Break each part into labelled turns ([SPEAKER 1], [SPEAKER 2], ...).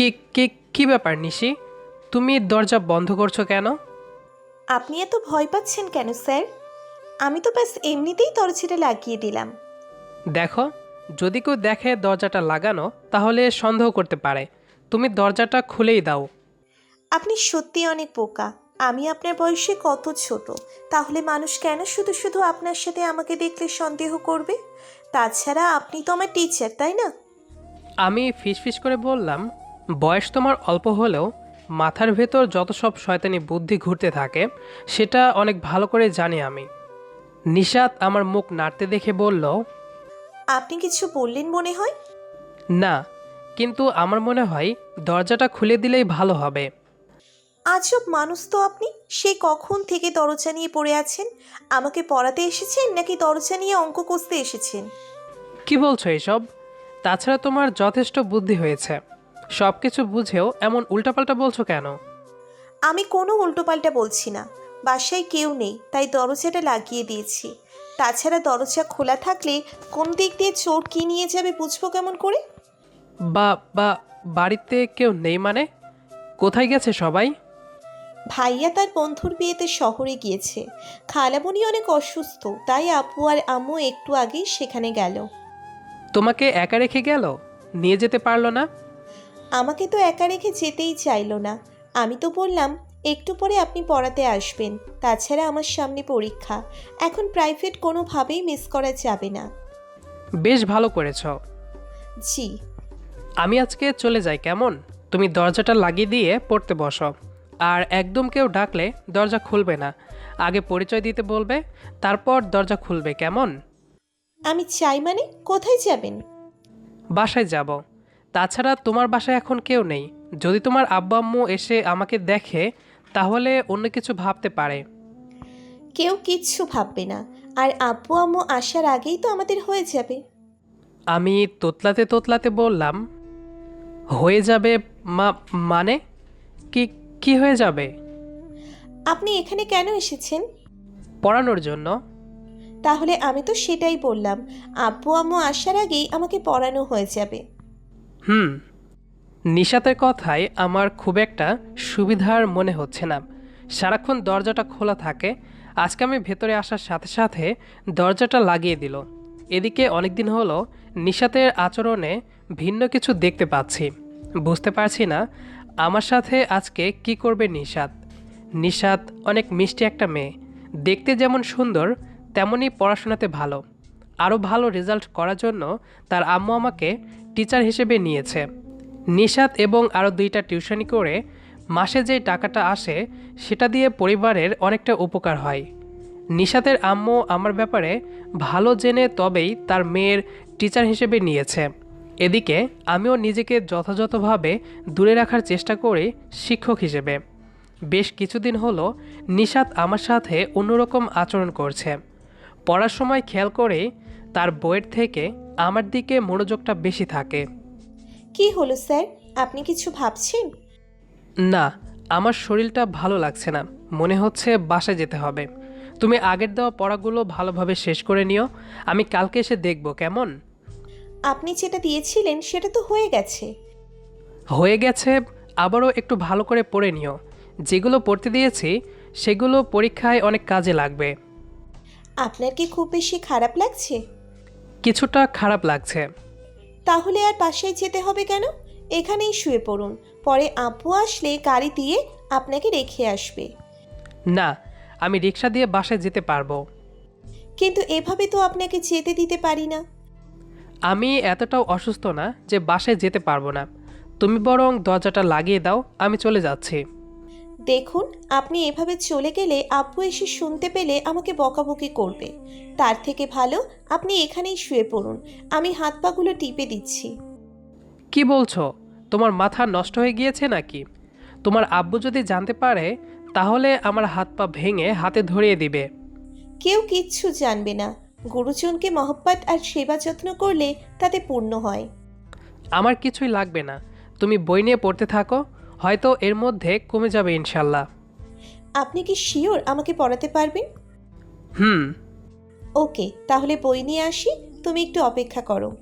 [SPEAKER 1] কি কি কি ব্যাপার নিশি? তুমি দরজা বন্ধ করছ কেন?
[SPEAKER 2] আপনি এত ভয় পাচ্ছেন কেন স্যার? আমি তো ব্যাস এমনিতেই দরজাটা লাগিয়ে দিলাম।
[SPEAKER 1] দেখো যদি কেউ দেখে দরজাটা লাগানো তাহলে সন্দেহ করতে পারে। তুমি দরজাটা খুলেই দাও।
[SPEAKER 2] আপনি সত্যি অনেক বোকা। আমি আপনার বয়সে কত ছোট। তাহলে মানুষ কেন শুধু শুধু আপনার সাথে আমাকে দেখলে সন্দেহ করবে? তাছাড়া আপনি তো আমার টিচার তাই না?
[SPEAKER 1] আমি ফিসফিস করে বললাম বয়স তোমার অল্প হলেও মাথার ভেতর যত সব শয়তানি বুদ্ধি ঘুরতে থাকে সেটা অনেক ভালো করে জানি আমি। নিশাত আমার মুখ নাড়তে দেখে বলল
[SPEAKER 2] আপনি কিছু বললেন মনে হয়?
[SPEAKER 1] না কিন্তু আমার মনে হয় দরজাটা খুলে দিলেই ভালো হবে।
[SPEAKER 2] আজব মানুষ তো আপনি। সে কখন থেকে দরজা নিয়ে পড়ে আছেন? আমাকে পড়াতে এসেছেন নাকি দরজা নিয়ে অঙ্ক কষতে এসেছেন?
[SPEAKER 1] কি বলছো এসব? তাছাড়া তোমার যথেষ্ট বুদ্ধি হয়েছে। সব কিছু বুঝেও এমন উল্টাপাল্টা বলছো কেন?
[SPEAKER 2] আমি কোনো উল্টোপাল্টা বলছি না। বাসায় কেউ নেই তাই দরজাটা লাগিয়ে দিয়েছি। তাছাড়া দরজা খোলা থাকলে কোন দিক দিয়ে চোর কি নিয়ে যাবে বুঝব কেমন করে?
[SPEAKER 1] বা বা বাড়িতে কেউ নেই মানে? কোথায় গেছে সবাই?
[SPEAKER 2] ভাইয়া তার বন্ধুর বিয়েতে শহরে গিয়েছে। খালামণি অনেক অসুস্থ তাই আপু আর আম্মু একটু আগেই সেখানে গেল।
[SPEAKER 1] তোমাকে একা রেখে গেল? নিয়ে যেতে পারল না?
[SPEAKER 2] আমাকে তো একা রেখে যেতেই চাইলো না। আমি তো বললাম একটু পরে আপনি পড়াতে আসবেন তাছাড়া আমার সামনে পরীক্ষা। এখন প্রাইভেট কোনোভাবেই মিস করা যাবে না।
[SPEAKER 1] বেশ ভালো করেছ।
[SPEAKER 2] জি।
[SPEAKER 1] আমি আজকে চলে যাই কেমন? তুমি দরজাটা লাগিয়ে দিয়ে পড়তে বসো। আর একদম কেউ ডাকলে দরজা খুলবে না। আগে পরিচয় দিতে বলবে তারপর দরজা খুলবে কেমন?
[SPEAKER 2] আমি চাই মানে? কোথায় যাবেন?
[SPEAKER 1] বাসায় যাব। তাছাড়া তোমার বাসায় এখন কেউ নেই। যদি তোমার আব্বা আম্মু এসে আমাকে দেখে তাহলে অন্য কিছু ভাবতে পারে।
[SPEAKER 2] কেউ কিচ্ছু ভাববে না। আর আব্বু আম্মু আসার আগেই তো আমাদের হয়ে যাবে।
[SPEAKER 1] আমি তোতলাতে তোতলাতে বললাম হয়ে যাবে মা মানে? কি কি হয়ে যাবে?
[SPEAKER 2] আপনি এখানে কেন এসেছেন?
[SPEAKER 1] পড়ানোর জন্য।
[SPEAKER 2] তাহলে আমি তো সেটাই বললাম। আব্বু আম্মু আসার আগেই আমাকে পড়ানো হয়ে যাবে।
[SPEAKER 1] হুম। নিশাতের কথায় আমার খুব একটা সুবিধার মনে হচ্ছে না। সারাক্ষণ দরজাটা খোলা থাকে। আজকে আমি ভেতরে আসার সাথে সাথে দরজাটা লাগিয়ে দিল। এদিকে অনেকদিন হলো নিশাতের আচরণে ভিন্ন কিছু দেখতে পাচ্ছি। বুঝতে পারছি না আমার সাথে আজকে কি করবে নিশাত। নিশাত অনেক মিষ্টি একটা মেয়ে। দেখতে যেমন সুন্দর, তেমনই পড়াশোনাতে ভালো। আরও ভালো রেজাল্ট করার জন্য তার আম্মু আমাকে টিচার হিসেবে নিয়েছে। নিশাত এবং আরও দুইটা টিউশনি করে মাসে যে টাকাটা আসে, সেটা দিয়ে পরিবারের অনেকটা উপকার হয়। নিশাতের আম্মু আমার ব্যাপারে ভালো জেনে তবেই তার মেয়ের টিচার হিসেবে নিয়েছে। এদিকে আমিও নিজেকে যথাযথভাবে দূরে রাখার চেষ্টা করি শিক্ষক হিসেবে। বেশ কিছুদিন হলো নিশাত আমার সাথে অন্যরকম আচরণ করছে। পড়ার সময় খেয়াল করে তার বইয়ের থেকে আমার দিকে মনোযোগটা বেশি থাকে।
[SPEAKER 2] কি হলো স্যার? আপনি কিছু ভাবছেন?
[SPEAKER 1] না আমার শরীরটা ভালো লাগছে না। মনে হচ্ছে বাসায় যেতে হবে। তুমি আগের দেওয়া পড়াগুলো ভালোভাবে শেষ করে নিও। আমি কালকে এসে দেখব কেমন?
[SPEAKER 2] আপনি যেটা দিয়েছিলেন সেটা তো হয়ে গেছে।
[SPEAKER 1] হয়ে গেছে আবারও একটু ভালো করে পড়ে নিও। যেগুলো পড়তে দিয়েছি সেগুলো পরীক্ষায় অনেক কাজে লাগবে।
[SPEAKER 2] আপনার কি খুব বেশি খারাপ লাগছে?
[SPEAKER 1] কিছুটা খারাপ লাগছে।
[SPEAKER 2] তাহলে আর বাসায় যেতে হবে কেন? এখানেই শুয়ে পড়ুন। পরে আপু আসলে গাড়ি দিয়ে আপনাকে রেখে আসবে।
[SPEAKER 1] না আমি রিক্সা দিয়ে বাসায় যেতে পারব।
[SPEAKER 2] কিন্তু এভাবে তো আপনাকে যেতে দিতে পারি না।
[SPEAKER 1] আমি এতটাও অসুস্থ না যে বাসায় যেতে পারব না। তুমি বরং দরজাটা লাগিয়ে দাও আমি চলে যাচ্ছি।
[SPEAKER 2] দেখুন আপনি এভাবে চলে গেলে আব্বু এসে শুনতে পেলে আমাকে বকাবকি করবে। তার থেকে ভালো আপনি এখানেই শুয়ে পড়ুন। আমি হাত পাগুলো টিপে দিচ্ছি।
[SPEAKER 1] কি বলছো? তোমার মাথা নষ্ট হয়ে গিয়েছে নাকি? তোমার আব্বু যদি জানতে পারে তাহলে আমার হাত পা ভেঙে হাতে ধরিয়ে দিবে।
[SPEAKER 2] কেউ কিচ্ছু জানবে না। গুরুজনকে মহব্বত আর সেবা যত্ন করলে তাতে পূর্ণ হয়।
[SPEAKER 1] আমার কিছুই লাগবে না। তুমি বই নিয়ে পড়তে থাকো হয়তো এর মধ্যে কমে যাবে ইনশাল্লাহ।
[SPEAKER 2] আপনি কি শিওর আমাকে পড়াতে পারবেন?
[SPEAKER 1] হুম।
[SPEAKER 2] ওকে তাহলে বই নিয়ে আসি তুমি একটু অপেক্ষা করো।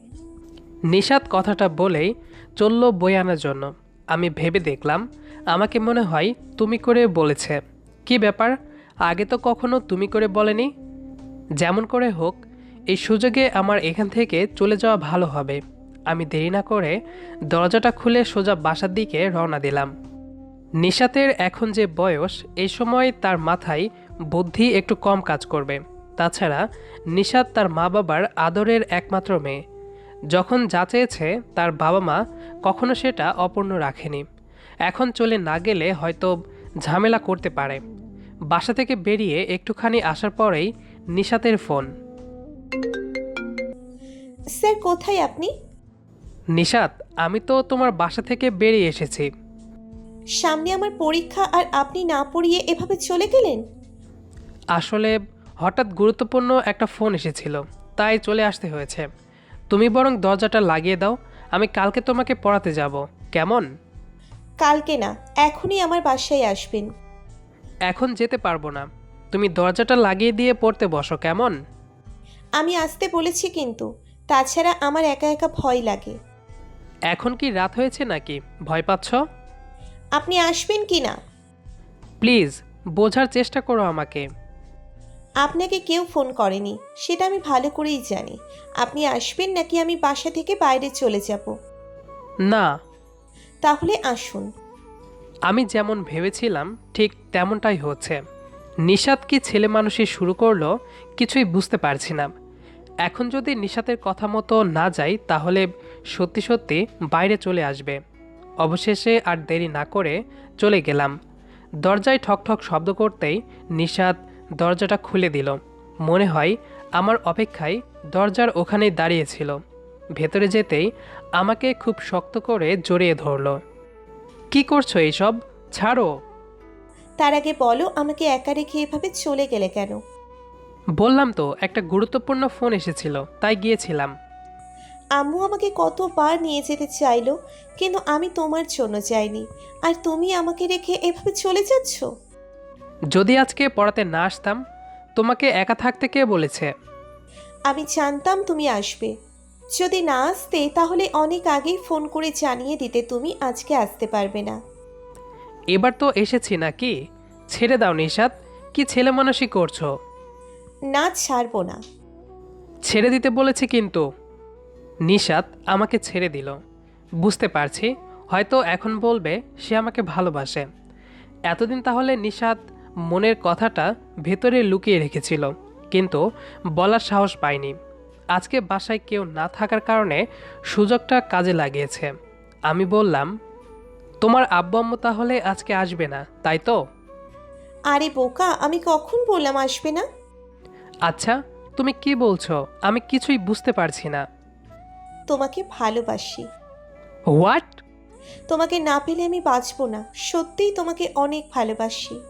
[SPEAKER 1] নিষাদ কথাটা বলেই চলল বই আনার জন্য। আমি ভেবে দেখলাম আমাকে মনে হয় তুমি করে বলেছে। কি ব্যাপার? আগে তো কখনো তুমি করে বলেনি? যেমন করে হোক এই সুযোগে আমার এখান থেকে চলে যাওয়া ভালো হবে। আমি দেরি না করে দরজাটা খুলে সোজা বাসার দিকে রওনা দিলাম। নিশাতের এখন যে বয়স এই সময় তার মাথায় বুদ্ধি একটু কম কাজ করবে। তাছাড়া নিশাত তার মা বাবার আদরের একমাত্র মেয়ে। যখন যা চেয়েছে তার বাবা মা কখনো সেটা অপূর্ণ রাখেনি। এখন চলে না গেলে হয়তো ঝামেলা করতে পারে। বাসা থেকে বেরিয়ে একটুখানি আসার পরেই নিশাতের ফোন।
[SPEAKER 2] স্যার, কোথায় আপনি?
[SPEAKER 1] নিশাত আমি তো তোমার বাসা থেকে বেরিয়ে এসেছি।
[SPEAKER 2] সামনে আমার পরীক্ষা আর আপনি না পড়িয়ে এভাবে চলে গেলেন?
[SPEAKER 1] আসলে হঠাৎ গুরুত্বপূর্ণ একটা ফোন এসেছিল তাই চলে আসতে হয়েছে। তুমি বরং দরজাটা লাগিয়ে দাও আমি কালকে তোমাকে পড়াতে যাব। কেমন?
[SPEAKER 2] কালকে না এখনই আমার বাসায় আসবেন।
[SPEAKER 1] এখন যেতে পারব না। তুমি দরজাটা লাগিয়ে দিয়ে পড়তে বসো কেমন?
[SPEAKER 2] আমি আসতে বলেছি কিন্তু তাছাড়া আমার একা একা ভয় লাগে।
[SPEAKER 1] এখন কি রাত হয়েছে নাকি? ভয় পাচ্ছ?
[SPEAKER 2] আপনি আসবেন কি না?
[SPEAKER 1] প্লিজ বোঝার চেষ্টা করো আমাকে।
[SPEAKER 2] আপনাকে কেউ ফোন করেনি সেটা আমি ভালো করেই জানি। আপনি আসবেন নাকি আমি বাসা থেকে বাইরে চলে যাব?
[SPEAKER 1] না।
[SPEAKER 2] তাহলে আসুন।
[SPEAKER 1] আমি যেমন ভেবেছিলাম ঠিক তেমনটাই হচ্ছে। নিষাদ কি ছেলে মানুষই শুরু করল কিছুই বুঝতে পারছি না। এখন যদি নিশাতের কথা মতো না যাই, তাহলে সত্যি সত্যি বাইরে চলে আসবে। অবশেষে আর দেরি না করে চলে গেলাম। দরজায় ঠকঠক শব্দ করতেই নিশাত দরজাটা খুলে দিল। মনে হয় আমার অপেক্ষায় দরজার ওখানেই দাঁড়িয়েছিল ভেতরে যেতেই আমাকে খুব শক্ত করে জড়িয়ে ধরলো। কি করছ এইসব? ছাড়ো!
[SPEAKER 2] তার আগে বলো, আমাকে একা রেখে এভাবে চলে গেলে কেন?
[SPEAKER 1] বললাম তো একটা গুরুত্বপূর্ণ ফোন এসেছিল তাই গিয়েছিলাম।
[SPEAKER 2] আম্মু আমাকে কতবার নিয়ে যেতে চাইলো কিন্তু আমি তোমার জন্য যাইনি। আর তুমি আমাকে রেখে এভাবে চলে যাচ্ছ?
[SPEAKER 1] যদি আজকে পড়াতে না আসতাম তোমাকে একা থাকতে কে বলেছে?
[SPEAKER 2] আমি জানতাম তুমি আসবে। যদি না আসতে তাহলে অনেক আগেই ফোন করে জানিয়ে দিতে তুমি আজকে আসতে পারবে না।
[SPEAKER 1] এবার তো এসেছি নাকি? ছেড়ে দাও নিশাত কি ছেলে মানুষই করছ?
[SPEAKER 2] না ছাড়বো না।
[SPEAKER 1] ছেড়ে দিতে বলেছি কিন্তু। নিশাত আমাকে ছেড়ে দিল। বুঝতে পারছি হয়তো এখন বলবে সে আমাকে ভালোবাসে। এতদিন তাহলে নিশাত মনের কথাটা ভেতরে লুকিয়ে রেখেছিল কিন্তু বলার সাহস পায়নি। আজকে বাসায় কেউ না থাকার কারণে সুযোগটা কাজে লাগিয়েছে। আমি বললাম তোমার আব্বু আম্মু তাহলে আজকে আসবে না তাই তো?
[SPEAKER 2] আরে বোকা আমি কখন বললাম আসবে না?
[SPEAKER 1] আচ্ছা তুমি কি বলছো? আমি কিছুই বুঝতে পারছি না।
[SPEAKER 2] তোমাকে ভালোবাসি।
[SPEAKER 1] হোয়াট
[SPEAKER 2] তোমাকে না পেলে আমি বাঁচবো না। সত্যিই তোমাকে অনেক ভালোবাসি।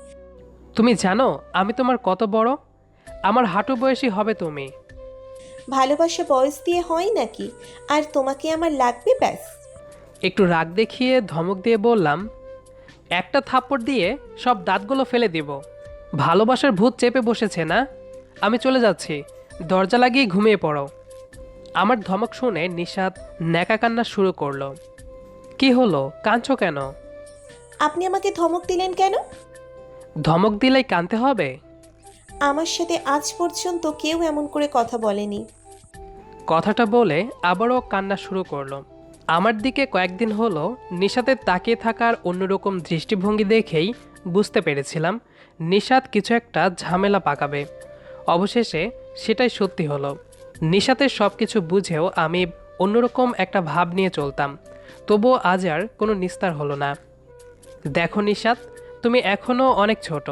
[SPEAKER 1] তুমি জানো আমি তোমার কত বড়? আমার হাঁটু বয়সী হবে তুমি।
[SPEAKER 2] ভালোবাসা বয়স দিয়ে হয় নাকি? আর তোমাকে আমার লাগবে ব্যাস।
[SPEAKER 1] একটু রাগ দেখিয়ে ধমক দিয়ে বললাম একটা থাপ্পড় দিয়ে সব দাঁতগুলো ফেলে দিব। ভালোবাসার ভূত চেপে বসেছে না? আমি চলে যাচ্ছি। দরজা লাগিয়ে ঘুমিয়ে পড়ো। আমার ধমক শুনে নিশাত ন্যাকা কান্না শুরু করল। কি হলো? কাঁদছো কেন?
[SPEAKER 2] আপনি আমাকে ধমক দিলেন কেন?
[SPEAKER 1] ধমক দিলেই কানতে হবে?
[SPEAKER 2] আমার সাথে আজ পর্যন্ত কেউ এমন করে কথা বলেনি।
[SPEAKER 1] কথাটা বলে আবারও কান্না শুরু করল। আমার দিকে কয়েকদিন হলো নিশাতের তাকিয়ে থাকার অন্যরকম দৃষ্টিভঙ্গি দেখেই বুঝতে পেরেছিলাম নিশাত কিছু একটা ঝামেলা পাকাবে। অবশেষে সেটাই সত্যি হলো। নিশাতের সব কিছু বুঝেও আমি অন্যরকম একটা ভাব নিয়ে চলতাম। তবুও আজ আর কোনো নিস্তার হলো না। দেখো নিশাত, তুমি এখনও অনেক ছোট।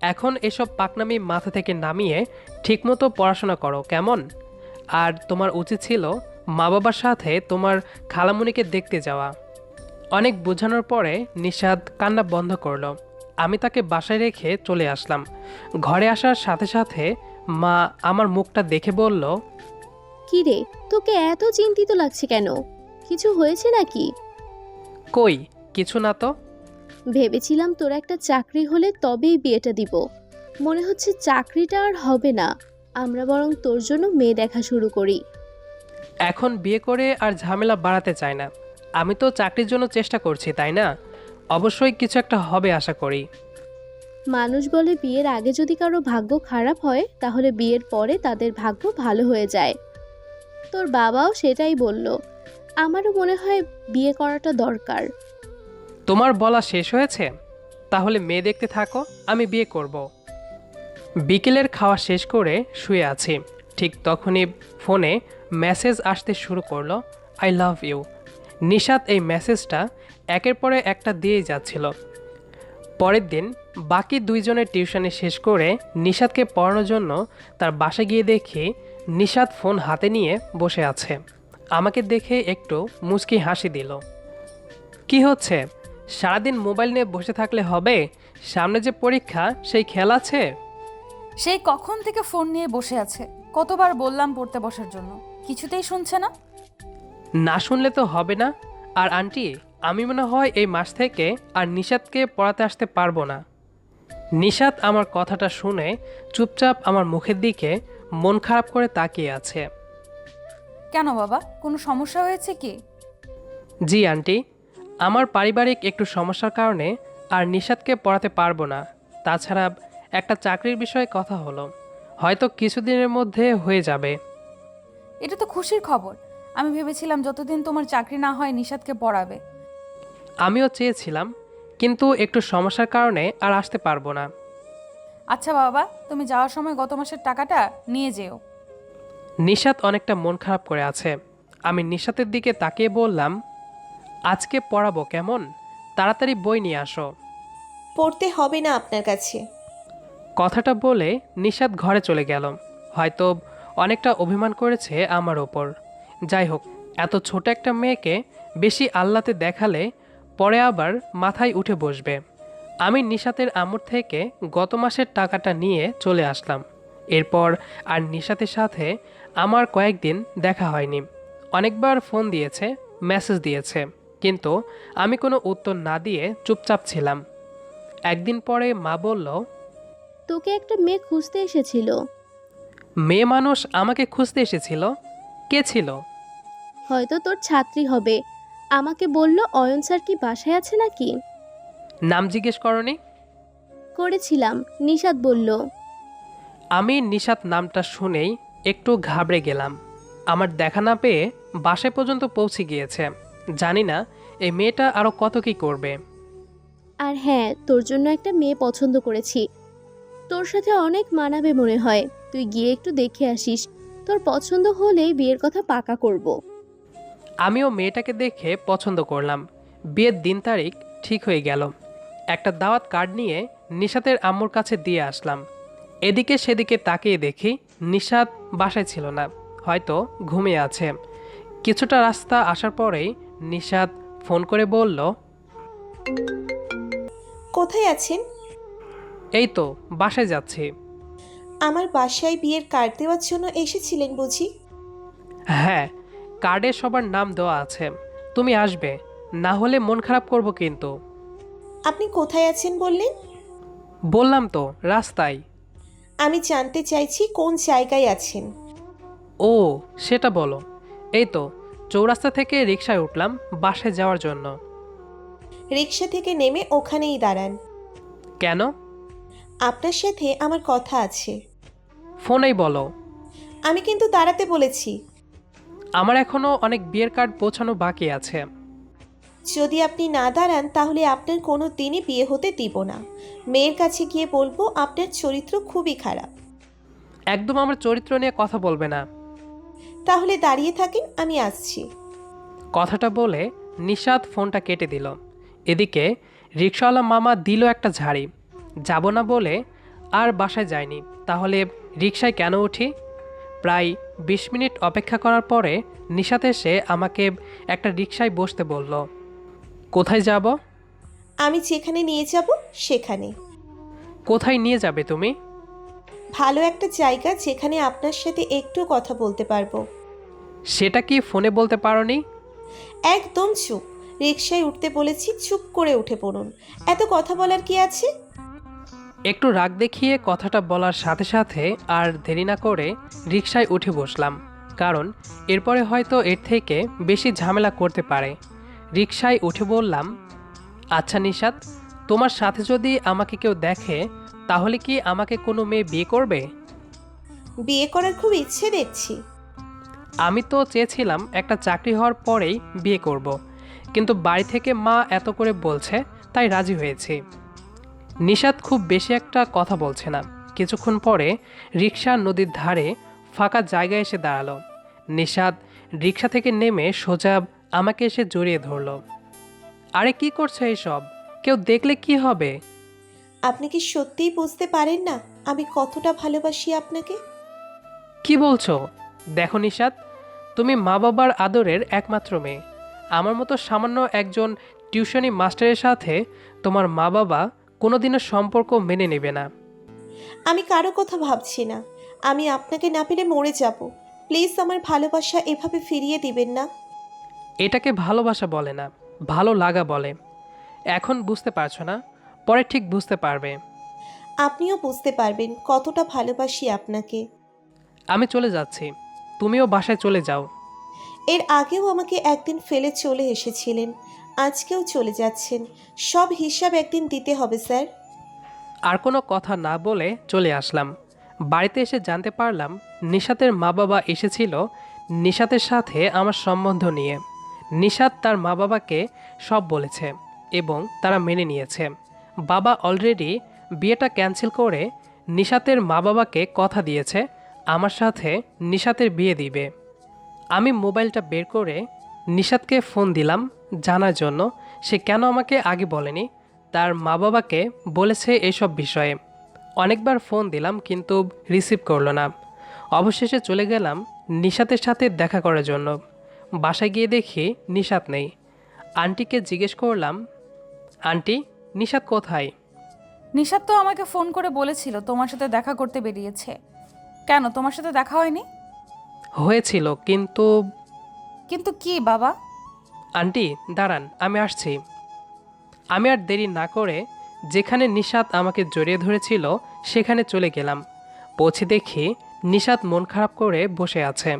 [SPEAKER 1] এখন এসব পাকনামি মাথা থেকে নামিয়ে ঠিকমতো পড়াশোনা করো, কেমন? আর তোমার উচিত ছিল মা বাবার সাথে তোমার খালামুনিকে দেখতে যাওয়া। অনেক বোঝানোর পরে নিষাদ কান্না বন্ধ করল। আমি তাকে বাসায় রেখে চলে আসলাম। ঘরে আসার সাথে সাথে মা আমার মুখটা দেখে বলল
[SPEAKER 3] কি রে তোকে এত চিন্তিত লাগছে কেন? কিছু হয়েছে নাকি?
[SPEAKER 1] কই কিছু না তো।
[SPEAKER 3] ভেবেছিলাম তোর একটা চাকরি হলে তবেই বিয়েটা দিব। মনে হচ্ছে চাকরিটা আর হবে না। আমরা বরং তোর জন্য মেয়ে দেখা শুরু করি।
[SPEAKER 1] এখন বিয়ে করে আর ঝামেলা বাড়াতে চায় না। আমি তো চাকরির জন্য চেষ্টা করছি তাই না? অবশ্যই কিছু একটা হবে আশা করি।
[SPEAKER 3] মানুষ বলে বিয়ের আগে যদি কারও ভাগ্য খারাপ হয়, তাহলে বিয়ের পরে তাদের ভাগ্য ভালো হয়ে যায়। তোর বাবাও সেটাই বলল। আমারও মনে হয় বিয়ে করাটা দরকার।
[SPEAKER 1] তোমার বলা শেষ হয়েছে? তাহলে মেয়ে দেখতে থাকো, আমি বিয়ে করব। বিকেলের খাওয়া শেষ করে শুয়ে আছি। ঠিক তখনই ফোনে মেসেজ আসতে শুরু করল, আই লাভ ইউ। নিশাত এই মেসেজটা একের পরে একটা দিয়েই যাচ্ছিল। পরের দিন বাকি দুইজনের টিউশনে শেষ করে নিশাতকে পড়ানোর জন্য তার বাসা গিয়ে দেখি নিশাত ফোন হাতে নিয়ে বসে আছে। আমাকে দেখে একটু মুচকি হাসি দিল। কি হচ্ছে? সারাদিন মোবাইল নিয়ে বসে থাকলে হবে? সামনে যে পরীক্ষা সেই খেলা আছে?
[SPEAKER 4] সেই কখন থেকে ফোন নিয়ে বসে আছে? কতবার বললাম পড়তে বসার জন্য? কিছুতেই শুনছে না?
[SPEAKER 1] না শুনলে তো হবে না। আর আন্টি আমি মনে হয় এই মাস থেকে আর নিষাদকে পড়াতে আসতে পারব না। নিষাদ আমার কথাটা শুনে চুপচাপ আমার মুখের দিকে মন খারাপ করে তাকিয়ে আছে।
[SPEAKER 4] কেন বাবা? কোনো সমস্যা হয়েছে কি?
[SPEAKER 1] জি আন্টি। আমার পারিবারিক একটু সমস্যার কারণে আর নিষাদকে পড়াতে পারব না। তাছাড়া একটা চাকরির বিষয়ে কথা হলো। হয়তো কিছুদিনের মধ্যে হয়ে যাবে।
[SPEAKER 4] এটা তো খুশির খবর। আমি ভেবেছিলাম যতদিন তোমার চাকরি না হয় নিষাদকে পড়াবে।
[SPEAKER 1] আমিও চেয়েছিলাম কিন্তু একটু সমস্যার কারণে আর আসতে পারব না।
[SPEAKER 4] আচ্ছা বাবা তুমি যাওয়ার সময় গত মাসের টাকাটা নিয়ে যেও।
[SPEAKER 1] নিশাত অনেকটা মন খারাপ করে আছে। আমি নিশাতের দিকে তাকিয়ে বললাম আজকে পড়াবো কেমন? তাড়াতাড়ি বই নিয়ে আসো।
[SPEAKER 2] পড়তে হবে না আপনার কাছে।
[SPEAKER 1] কথাটা বলে নিশাত ঘরে চলে গেল। হয়তো অনেকটা অভিমান করেছে আমার ওপর। যাই হোক এত ছোট একটা মেয়েকে বেশি আল্লাতে দেখালে পরে আবার মাথায় উঠে বসবে। আমি নিশাতের আমর থেকে গত মাসের টাকাটা নিয়ে চলে আসলাম। এরপর আর নিশাতের সাথে আমার কয়েকদিন দেখা হয়নি। অনেকবার ফোন দিয়েছে মেসেজ দিয়েছে কিন্তু আমি কোনো উত্তর না দিয়ে চুপচাপ ছিলাম। একদিন পরে মা বলল
[SPEAKER 3] তোকে একটা মেয়ে খুঁজতে এসেছিল।
[SPEAKER 1] মেয়ে মানুষ আমাকে খুঁজতে এসেছিল? কে ছিল?
[SPEAKER 3] হয়তো তোর ছাত্রী হবে। আমাকে বলল অয়ন স্যার কি বাসায় আছে নাকি?
[SPEAKER 1] নাম জিজ্ঞেস করনি?
[SPEAKER 3] করেছিলাম নিষাদ বলল।
[SPEAKER 1] আমি নিশাত নামটা শুনেই একটু ঘাবড়ে গেলাম। আমার দেখা না পেয়ে বাসায় পর্যন্ত পৌঁছে গিয়েছে। জানি না এই মেয়েটা আরও কত কী করবে।
[SPEAKER 3] আর হ্যাঁ তোর জন্য একটা মেয়ে পছন্দ করেছি। তোর সাথে অনেক মানাবে মনে হয়। তুই গিয়ে একটু দেখে আসিস। তোর পছন্দ হলেই বিয়ের কথা পাকা করব।
[SPEAKER 1] আমিও মেয়েটাকে দেখে পছন্দ করলাম। বিয়ের দিন তারিখ ঠিক হয়ে গেল। একটা দাওয়াত কার্ড নিয়ে নিশাতের আম্মুর কাছে দিয়ে আসলাম। এদিকে সেদিকে তাকিয়ে দেখি নিশাত বাসায় ছিল না হয়তো ঘুমিয়ে আছে। কিছুটা রাস্তা আসার পরেই নিশাত ফোন করে বলল
[SPEAKER 2] কোথায় আছেন?
[SPEAKER 1] এই তো বাসায় যাচ্ছি।
[SPEAKER 2] আমার বাসায় বিয়ের কার্ড দেওয়ার জন্য এসেছিলেন বুঝি?
[SPEAKER 1] হ্যাঁ কার্ডে সবার নাম দেওয়া আছে। তুমি আসবে। না হলে মন খারাপ করব কিন্তু।
[SPEAKER 2] আপনি কোথায় আছেন বললেন?
[SPEAKER 1] বললাম তো রাস্তায়।
[SPEAKER 2] আমি জানতে চাইছি কোন জায়গায় আছেন।
[SPEAKER 1] ও সেটা বলো। এই তো চৌরাস্তা থেকে রিক্সায় উঠলাম বাসায় যাওয়ার জন্য।
[SPEAKER 2] রিক্সা থেকে নেমে ওখানেই দাঁড়ান।
[SPEAKER 1] কেন?
[SPEAKER 2] আপনার সাথে আমার কথা আছে।
[SPEAKER 1] ফোনেই বলো।
[SPEAKER 2] আমি কিন্তু দাঁড়াতে বলেছি।
[SPEAKER 1] আমার এখনও অনেক বিয়ের কার্ড পৌঁছানো বাকি আছে।
[SPEAKER 2] যদি আপনি না দাঁড়ান তাহলে আপনার কোনো দিনই বিয়ে হতে দিব না। মেয়ের কাছে গিয়ে বলব আপনার চরিত্র খুবই খারাপ।
[SPEAKER 1] একদম আমার চরিত্র নিয়ে কথা বলবে না।
[SPEAKER 2] তাহলে দাঁড়িয়ে থাকেন আমি আসছি।
[SPEAKER 1] কথাটা বলে নিশাদ ফোনটা কেটে দিল। এদিকে রিক্সাওয়ালা মামা দিল একটা ঝাড়ি। যাব না বলে আর বাসায় যায়নি। তাহলে রিক্সায় কেন উঠি? প্রায় বিশ মিনিট অপেক্ষা করার পরে নিশাত এসে আমাকে একটা রিক্সায় বসতে বলল কোথায় যাব?
[SPEAKER 2] আমি যেখানে নিয়ে যাব সেখানে।
[SPEAKER 1] কোথায় নিয়ে যাবে তুমি?
[SPEAKER 2] ভালো একটা জায়গা যেখানে আপনার সাথে একটু কথা বলতে পারব।
[SPEAKER 1] সেটা কি ফোনে বলতে পারোনি?
[SPEAKER 2] একদম চুপ। রিক্সায় উঠতে বলেছি চুপ করে উঠে পড়ুন। এত কথা বলার কি আছে?
[SPEAKER 1] একটু রাগ দেখিয়ে কথাটা বলার সাথে সাথে আর দেরি না করে রিকশায় উঠে বসলাম। কারণ এরপরে হয়তো এর থেকে বেশি ঝামেলা করতে পারে। রিকশায় উঠে বললাম আচ্ছা নিশাত তোমার সাথে যদি আমাকে কেউ দেখে তাহলে কি আমাকে কোনো মেয়ে বিয়ে করবে?
[SPEAKER 2] বিয়ে করার খুব ইচ্ছে দেখছি।
[SPEAKER 1] আমি তো চেয়েছিলাম একটা চাকরি হওয়ার পরেই বিয়ে করব। কিন্তু বাড়ি থেকে মা এত করে বলছে তাই রাজি হয়েছি। নিশাত খুব বেশি একটা কথা বলছে না। কিছুক্ষণ পরে রিক্সা নদীর ধারে ফাঁকা জায়গায় এসে দাঁড়াল। নিশাদ রিক্সা থেকে নেমে সোজা আমাকে এসে জড়িয়ে ধরলো। আরে কি করছে এইসব কেউ দেখলে কি হবে?
[SPEAKER 2] আপনি কি সত্যিই বুঝতে পারেন না আমি কতটা ভালোবাসি আপনাকে?
[SPEAKER 1] কি বলছো? দেখো নিশাত তুমি মা বাবার আদরের একমাত্র মেয়ে। আমার মতো সামান্য একজন টিউশনি মাস্টারের সাথে তোমার মা বাবা কোনোদিনও সম্পর্ক মেনে নেবে না।
[SPEAKER 2] আমি কারও কথা ভাবছি না। আমি আপনাকে না পেলে মরে যাব। প্লিজ আমার ভালোবাসা এভাবে ফিরিয়ে দিবেন না।
[SPEAKER 1] এটাকে ভালোবাসা বলে না ভালো লাগা বলে। এখন বুঝতে পারছ না পরে ঠিক বুঝতে পারবে।
[SPEAKER 2] আপনিও বুঝতে পারবেন কতটা ভালোবাসি আপনাকে।
[SPEAKER 1] আমি চলে যাচ্ছি তুমিও বাসায় চলে যাও।
[SPEAKER 2] এর আগেও আমাকে একদিন ফেলে চলে এসেছিলেন। আজকেও চলে যাচ্ছেন। সব হিসাব একদিন দিতে হবে, স্যার।
[SPEAKER 1] আর কোনো কথা না বলে চলে আসলাম। বাড়িতে এসে জানতে পারলাম নিশাতের মা বাবা এসেছিল নিশাতের সাথে আমার সম্বন্ধ নিয়ে। নিশাত তার মা বাবাকে সব বলেছে এবং তারা মেনে নিয়েছে। বাবা অলরেডি বিয়েটা ক্যান্সেল করে নিশাতের মা বাবাকে কথা দিয়েছে, আমার সাথে নিশাতের বিয়ে দিবে। আমি মোবাইলটা বের করে নিশাতকে ফোন দিলাম জানার জন্য। সে কেন আমাকে আগে বলেনি? তার মা বাবাকে বলেছে এসব বিষয়ে। অনেকবার ফোন দিলাম কিন্তু রিসিভ করল না। অবশেষে চলে গেলাম নিশাতের সাথে দেখা করার জন্য। বাসায় গিয়ে দেখি নিশাত নেই। আন্টিকে জিজ্ঞেস করলাম আন্টি নিশাত কোথায়?
[SPEAKER 4] নিশাদ তো আমাকে ফোন করে বলেছিল তোমার সাথে দেখা করতে বেরিয়েছে। কেন তোমার সাথে দেখা হয়নি?
[SPEAKER 1] হয়েছিল কিন্তু
[SPEAKER 4] কিন্তু কি বাবা?
[SPEAKER 1] আন্টি দাঁড়ান আমি আসছি। আমি আর দেরি না করে যেখানে নিশাত আমাকে জড়িয়ে ধরেছিল সেখানে চলে গেলাম। পৌঁছে দেখি নিশাত মন খারাপ করে বসে আছে।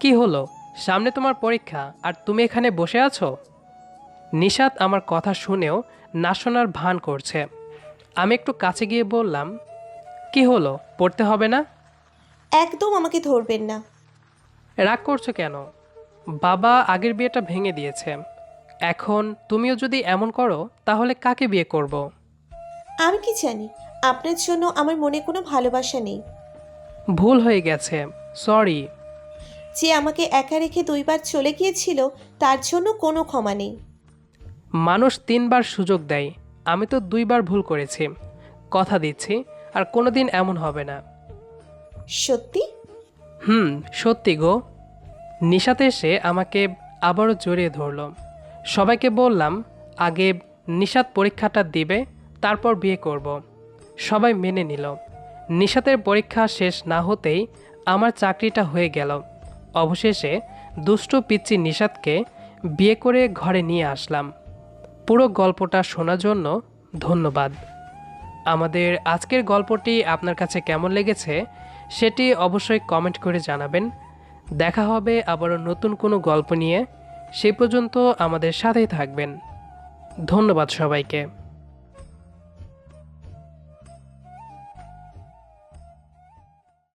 [SPEAKER 1] কি হলো? সামনে তোমার পরীক্ষা আর তুমি এখানে বসে আছো? নিশাত আমার কথা শুনেও না শোনার ভান করছে। আমি একটু কাছে গিয়ে বললাম কি হলো? পড়তে হবে না?
[SPEAKER 2] একদম আমাকে ধরবেন না।
[SPEAKER 1] রাগ করছ কেন? বাবা আগের বিয়েটা ভেঙে দিয়েছে। এখন তুমিও যদি এমন করো তাহলে কাকে বিয়ে করব।
[SPEAKER 2] আমি কি জানি? আপনার জন্য আমার মনে কোনো ভালোবাসা নেই।
[SPEAKER 1] ভুল হয়ে গেছে। সরি।
[SPEAKER 2] যে আমাকে একা রেখে দুইবার চলে গিয়েছিল তার জন্য কোনো ক্ষমা নেই।
[SPEAKER 1] মানুষ তিনবার সুযোগ দেয়। আমি তো দুইবার ভুল করেছি। কথা দিচ্ছি আর কোনোদিন এমন হবে না।
[SPEAKER 2] সত্যি?
[SPEAKER 1] হুম সত্যি গো। নিশাতে এসে আমাকে আবারও জড়িয়ে ধরলো। সবাইকে বললাম, আগে নিশাত পরীক্ষাটা দিবে, তারপর বিয়ে করব। সবাই মেনে নিল। নিশাতের পরীক্ষা শেষ না হতেই আমার চাকরিটা হয়ে গেল। অবশেষে দুষ্টু পিচ্চি নিশাদকে বিয়ে করে ঘরে নিয়ে আসলাম। পুরো গল্পটা শোনার জন্য ধন্যবাদ। আমাদের আজকের গল্পটি আপনার কাছে কেমন লেগেছে সেটি অবশ্যই কমেন্ট করে জানাবেন। দেখা হবে আবারও নতুন কোনো গল্প নিয়ে। সে পর্যন্ত আমাদের সাথেই থাকবেন। ধন্যবাদ সবাইকে।